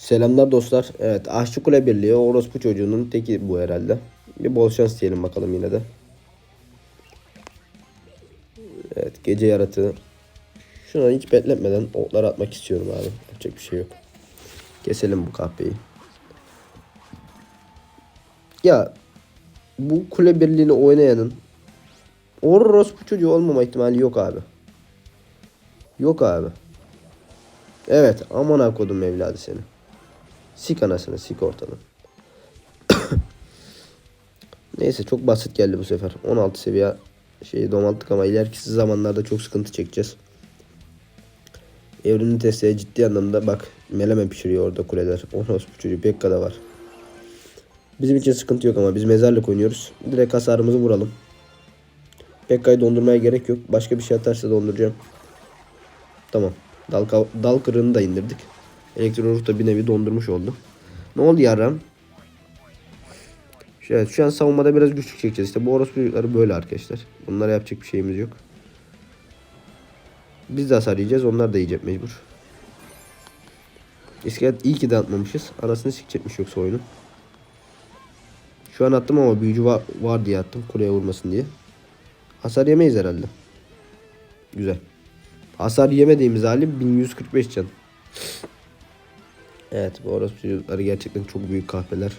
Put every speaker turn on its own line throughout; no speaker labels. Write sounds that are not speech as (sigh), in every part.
Selamlar dostlar. Evet Aşçı Kule Birliği orospu çocuğunun teki bu herhalde. Bir bol şans diyelim bakalım yine de. Evet gece yaratığı. Şuna hiç bekletmeden oklar atmak istiyorum abi. Yapacak bir şey yok. Keselim bu kahpeyi. Ya bu kule birliğini oynayanın orospu çocuğu olmama ihtimali yok abi. Yok abi. Evet aman kodum evladı seni. Sik anasını sik ortadan. (coughs) Neyse çok basit geldi bu sefer. 16 seviye şeyi domalttık ama ileriki zamanlarda çok sıkıntı çekeceğiz. Evrimli testeye ciddi anlamda bak meleme pişiriyor orada kuleler. (laughs) Orospu çocuğu Pekka da var. Bizim için sıkıntı yok ama biz mezarlık oynuyoruz. Direkt hasarımızı vuralım. Pekka'yı dondurmaya gerek yok. Başka bir şey atarsa donduracağım. Tamam. Dal, dal kırığını da indirdik. Elektro da bir nevi dondurmuş oldu. Ne oldu yaram? Evet, şu an savunmada biraz güçlük çekeceğiz. İşte bu orospu çocukları böyle arkadaşlar. Bunlara yapacak bir şeyimiz yok. Biz de hasar yiyeceğiz. Onlar da yiyecek mecbur. İskelet iyi ki de atmamışız. Arasını sikecekmiş yoksa oyunun. Şu an attım ama büyücü var, var diye attım. Kuleye vurmasın diye. Hasar yemeyiz herhalde. Güzel. Hasar yemediğimiz hali 1145 can. Evet bu orospu çocukları gerçekten çok büyük kahpeler.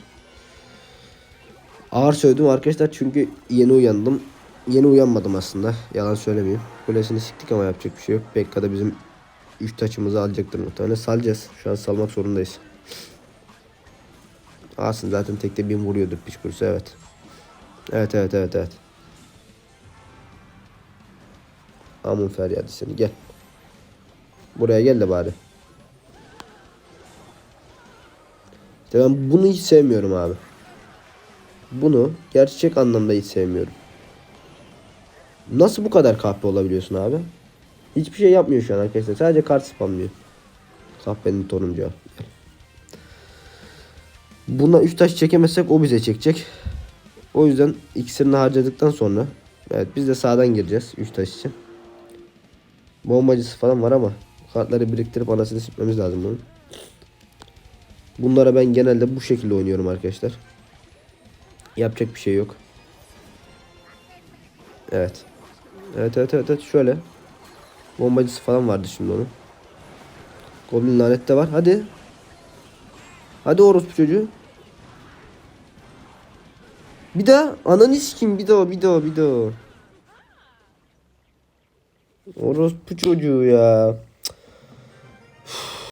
Ağır söyledim arkadaşlar çünkü yeni uyandım. Yeni uyanmadım aslında. Yalan söylemeyeyim. Kulesini siktik ama yapacak bir şey yok. Pekka da bizim 3 taçımızı alacaktır muhtemelen. Salacağız. Şu an salmak zorundayız. Alsın zaten tekte bin vuruyordur piç kurusu evet. Evet evet evet evet. Amun feryadı seni gel. Buraya gel de bari. İşte ben bunu hiç sevmiyorum abi. Bunu gerçek anlamda hiç sevmiyorum. Nasıl bu kadar kahpe olabiliyorsun abi? Hiçbir şey yapmıyor şu an arkadaşlar. Sadece kart spamlıyor. Kahpenin toruncu. Buna 3 taş çekemezsek o bize çekecek. O yüzden ikisini harcadıktan sonra evet biz de sağdan gireceğiz 3 taş için. Bombacısı falan var ama kartları biriktirip anasını sikmemiz lazım bunun. Bunlara ben genelde bu şekilde oynuyorum arkadaşlar. Yapacak bir şey yok. Evet. Evet evet evet, evet. şöyle. Bombacısı falan vardı şimdi onun. Goblin lanette var. Hadi. Hadi orospu çocuğu. Bir daha ananı sikeyim bir daha bir daha bir daha. Orospu çocuğu ya.